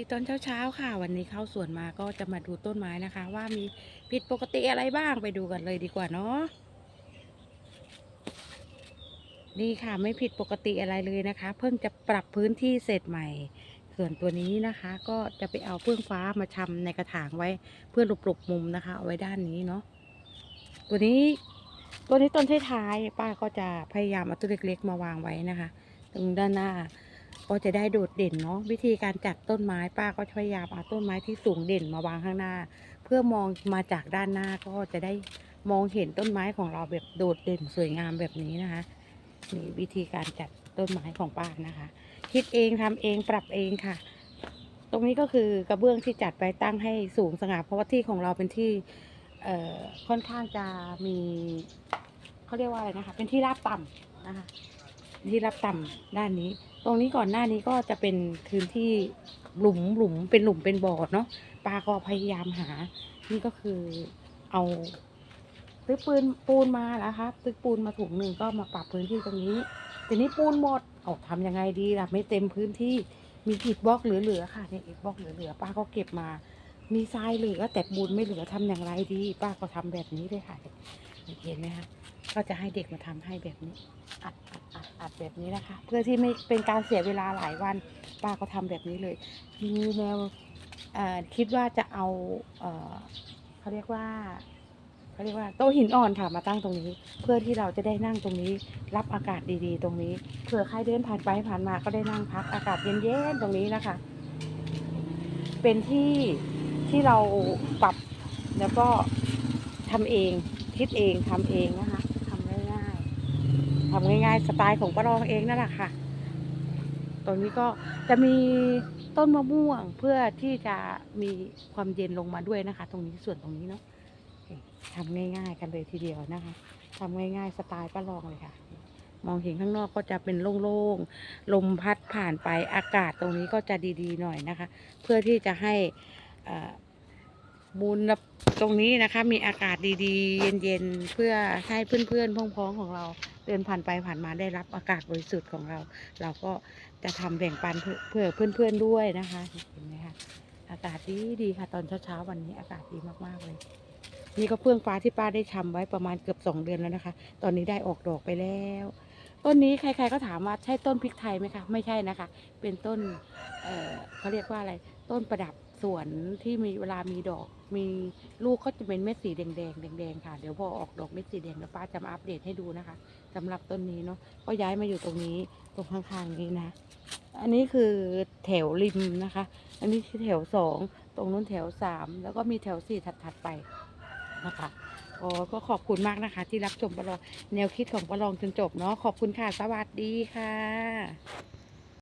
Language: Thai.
ดีตอนเช้าๆค่ะ วันนี้เข้าสวนมาก็จะมาดูต้นไม้นะคะ ว่ามีผิดปกติอะไรบ้างไปดูกันเลยดีกว่าเนาะนี่ค่ะไม่ผิดปกติอะไรเลยนะคะ เพิ่งจะปรับพื้นที่เสร็จใหม่ส่วนตัวนี้นะคะ ก็จะไปเอาเฟื่องฟ้ามาชำในกระถางไว้เพื่อหลบๆมุมนะคะ เอาไว้ด้านนี้เนาะตัวนี้ตัวนี้ต้นท้ายๆป้าก็จะพยายามเอาตัวเล็กๆมาวางไว้นะคะ ตรงด้านหน้า ก็จะได้โดดเด่นเนาะวิธีการจัดต้นไม้ป้าก็พยายามเอาต้นไม้ที่สูงเด่นมาวางข้างหน้า เพื่อมองมาจากด้านหน้าก็จะได้มองเห็นต้นไม้ของเราแบบโดดเด่นสวยงามแบบนี้นะคะนี่วิธีการจัดต้นไม้ของป้านะคะ คิดเองทำเองปรับเองค่ะ ตรงนี้ก็คือกระเบื้องที่จัดไปตั้งให้สูงสง่าเพราะว่าที่ของเราเป็นที่เอ่อค่อนข้างจะมีเขาเรียกว่าอะไรนะคะ เป็นที่ราบต่ำนะคะ ที่รับต่ำด้านนี้ ตรงนี้ก่อนหน้านี้ก็จะเป็นพื้นที่หลุมหลุมเป็นหลุมเป็นบ่อเนาะป้าก็พยายามหา นี่ก็คือเอาซื้อปืนปูนมาแล้วครับซื้อปูนมาถุงหนึ่งก็มาปรับพื้นที่ตรงนี้ทีนี้ปูนหมดออกทำยังไงดีล่ะไม่เต็มพื้นที่มีอิฐบล็อกเหลือๆค่ะเนี่ยอิฐบล็อกเหลือๆป้าก็เก็บมา มีทรายเหลือแต่ปูนไม่เหลือทำอย่างไรดี ป้าก็ทำแบบนี้เลยค่ะเห็นไหมคะ ก็จะให้เด็กมาทำให้แบบนี้ อัดอัดอัดอัดแบบนี้นะคะ เพื่อที่ไม่เป็นการเสียเวลาหลายวัน ป้าก็ทำแบบนี้เลย มีแนวคิดว่าจะเอาเขาเรียกว่าเขาเรียกว่าโต๊ะหินอ่อนค่ะมาตั้งตรงนี้ เพื่อที่เราจะได้นั่งตรงนี้ รับอากาศดีๆ ตรงนี้เผื่อใครเดินผ่านไปผ่านมาก็ได้นั่งพักอากาศเย็นๆตรงนี้นะคะ เป็นที่ที่เราปรับแล้วก็ทำเองคิดเองทำเองนะคะ ทำง่ายๆ สไตล์ของป้ารองเองนั่นแหละค่ะตรงนี้ก็จะมีต้นมะม่วงเพื่อที่จะมีความเย็นลงมาด้วยนะคะ ตรงนี้ส่วนตรงนี้เนาะทำง่ายๆ กันเลยทีเดียวนะคะทำง่ายๆ สไตล์ป้ารองเลยค่ะ มองเห็นข้างนอกก็จะเป็นโล่งๆ ลมพัดผ่านไปอากาศตรงนี้ก็จะดีๆหน่อยนะคะ เพื่อที่จะให้อ่อ มูลตรงนี้นะคะ มีอากาศดีๆ เย็นๆ เพื่อให้เพื่อนๆพ้องๆของเราเดินผ่านไปผ่านมาได้รับอากาศบริสุทธิ์ของเรา เราก็จะทำแบ่งปันเพื่อเพื่อนๆด้วยนะคะเห็นไหมคะอากาศดีดีค่ะ ตอนเช้าๆวันนี้อากาศดีมากๆเลย นี่ก็เฟื่องฟ้าที่ป้าได้ชำไว้ประมาณเกือบสองเดือนแล้วนะคะ ตอนนี้ได้ออกดอกไปแล้วต้นนี้ใคร ๆก็ถามว่าใช่ต้นพริกไทยไหมคะไม่ใช่นะคะ เป็นต้นเเขาเรียกว่าอะไร ต้นประดับสวนที่มีเวลามีดอก มีลูกเขาจะเป็นเม็ดสีแดงๆแดงๆค่ะ เดี๋ยวพอออกดอกเม็ดสีแดงแล้วป้าจะมาอัปเดตให้ดูนะคะสำหรับต้นนี้เนาะก็ย้ายมาอยู่ตรงนี้ตรงข้างๆนี้นะ อันนี้คือแถวริมนะคะ อันนี้คือแถวสองตรงนู้นแถวสามแล้วก็มีแถวสี่ถัดๆไปนะคะอ๋อก็ขอบคุณมากนะคะ ที่รับชมประลองแนวคิดของประลองจนจบเนาะขอบคุณค่ะ สวัสดีค่ะ